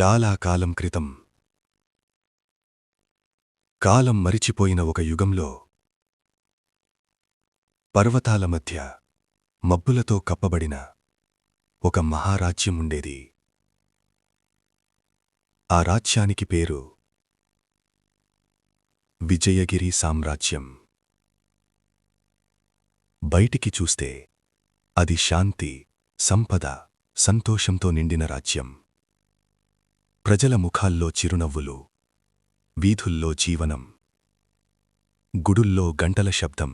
చాలా కాలం క్రితం. కాలం మరిచిపోయిన ఒక యుగంలో పర్వతాల మధ్య మబ్బులతో కప్పబడిన ఒక మహారాజ్యం ఉండేది. ఆ రాజ్యానికి పేరు విజయగిరి సామ్రాజ్యం. బయటికి చూస్తే అది శాంతి సంపద సంతోషంతో నిండిన రాజ్యం. ప్రజల ముఖాల్లో చిరునవ్వులు వీధుల్లో జీవనం గుడుల్లో గంటల శబ్దం.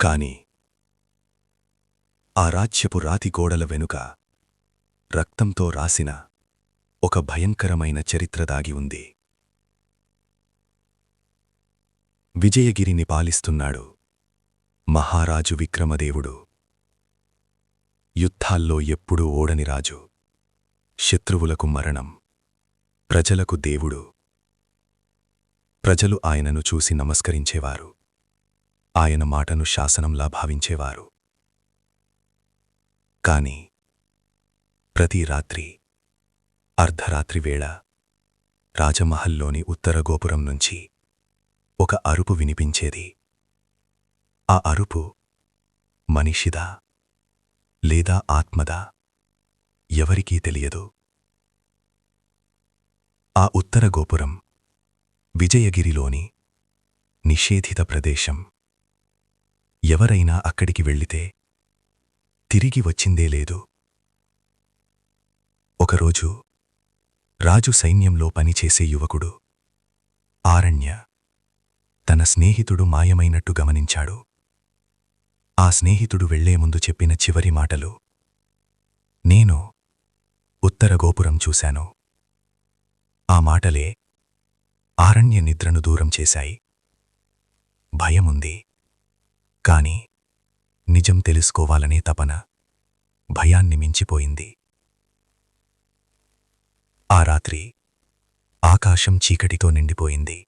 కాని ఆ రాజ్యపు రాతి గోడల వెనుక రక్తంతో రాసిన ఒక భయంకరమైన చరిత్ర దాగి ఉంది. విజయగిరిని పాలిస్తున్నాడు మహారాజు విక్రమదేవుడు. యుద్ధాల్లో ఎప్పుడూ ఓడని రాజు. శత్రువులకు మరణం. ప్రజలకు దేవుడు. ప్రజలు ఆయనను చూసి నమస్కరించేవారు. ఆయన మాటను శాసనంలా భావించేవారు. కాని ప్రతి రాత్రి అర్ధరాత్రి వేళ రాజమహల్లోని ఉత్తర గోపురం నుంచి ఒక అరుపు వినిపించేది. ఆ అరుపు మనిషిదా లేదా ఆత్మదా? ఎవరికీ తెలియదు. ఆ ఉత్తర గోపురం విజయగిరిలోని నిషేధిత ప్రదేశం. ఎవరైనా అక్కడికి వెళ్ళితే తిరిగి వచ్చిందే లేదు. ఒకరోజు రాజు సైన్యంలో పనిచేసే యువకుడు ఆరణ్య తన స్నేహితుడు మాయమైనట్టు గమనించాడు. ఆ స్నేహితుడు వెళ్ళే ముందు చెప్పిన చివరి మాటలు నేను ఉత్తర గోపురం చూశాను. ఆ మాటలే ఆరణ్య నిద్రను దూరం చేశాయి. భయముంది. కాని నిజం తెలుసుకోవాలనే తపన భయాన్ని మించిపోయింది. ఆ రాత్రి ఆకాశం చీకటితో నిండిపోయింది.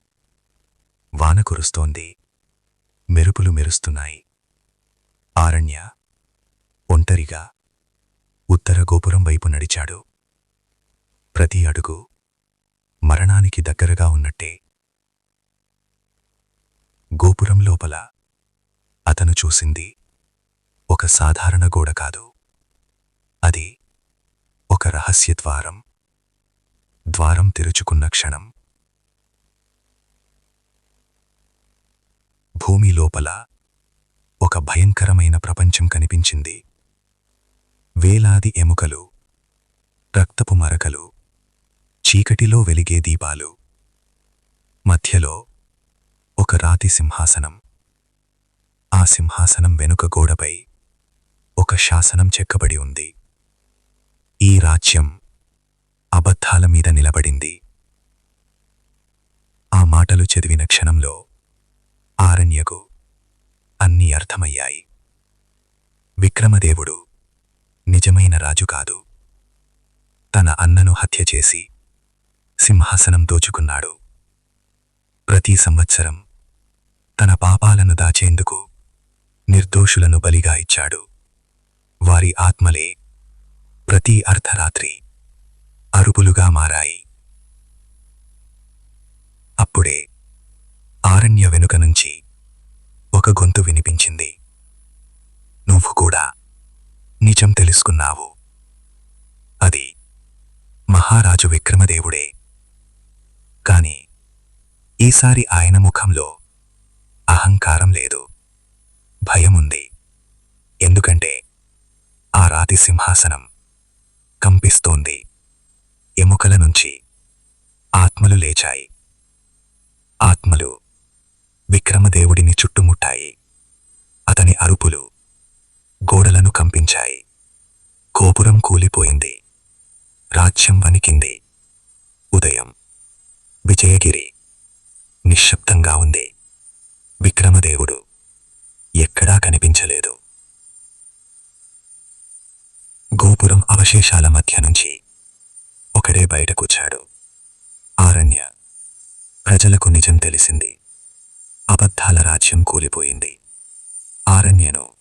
వాన కురుస్తోంది. మెరుపులు మెరుస్తున్నాయి. ఆరణ్య ఒంటరిగా ఉత్తర గోపురం వైపు నడిచాడు. ప్రతి అడుగు మరణానికి దగ్గరగా ఉన్నట్టే. గోపురం లోపల అతను చూసింది ఒక సాధారణ గోడ కాదు. అది ఒక రహస్య ద్వారం. ద్వారం తెరుచుకున్న క్షణం. భూమి లోపల ఒక భయంకరమైన ప్రపంచం కనిపించింది. వేలాది ఎముకలు రక్తపు మరకలు చీకటిలో వెలిగే దీపాలు. మధ్యలో ఒక రాతి సింహాసనం. ఆ సింహాసనం వెనుక గోడపై ఒక శాసనం చెక్కబడి ఉంది. ఈ రాజ్యం అబద్ధాల మీద నిలబడింది. ఆ మాటలు చదివిన క్షణంలో ఆరణ్యకు అన్నీ అర్థమయ్యాయి. విక్రమదేవుడు నిజమైన రాజు కాదు. తన అన్నను హత్య చేసి సింహాసనం దోచుకున్నాడు. ప్రతి సంవత్సరం తన పాపాలను దాచేందుకు నిర్దోషులను బలిగా ఇచ్చాడు. వారి ఆత్మలే ప్రతి అర్ధరాత్రి అరుపులుగా మారాయి. అప్పుడే ఆరణ్య వెనుక నుంచి ఒక గొంతు వినిపించింది. నువ్వు కూడా నిజం తెలుసుకున్నావు. అది మహారాజు విక్రమదేవుడే. కాని ఈసారి ఆయన ముఖంలో అహంకారం లేదు. భయముంది. ఎందుకంటే ఆ రాతి సింహాసనం కంపిస్తోంది. ఎముకల నుంచి ఆత్మలు లేచాయి. ఆత్మలు విక్రమదేవుడిని చుట్టుముట్టాయి. అతని అరుపులు గోడలను గోపురం కూలిపోయింది. రాజ్యం వణికింది. ఉదయం. విజయగిరి. నిశ్శబ్దంగా ఉంది. విక్రమదేవుడు ఎక్కడా కనిపించలేదు. గోపురం అవశేషాల మధ్య నుంచి ఒకడే బయటకూచాడు ఆరణ్య ప్రజలకు నిజం తెలిసింది. అబద్ధాల రాజ్యం కూలిపోయింది. ఆరణ్యను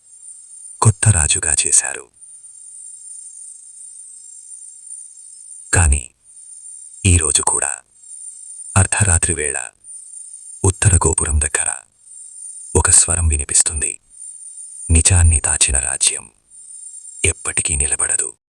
కొత్త రాజుగా చేశారు. కాని ఈరోజు కూడా అర్ధరాత్రి వేళ ఉత్తర గోపురం దగ్గర ఒక స్వరం వినిపిస్తుంది. నిజాన్ని దాచిన రాజ్యం ఎప్పటికీ నిలబడదు.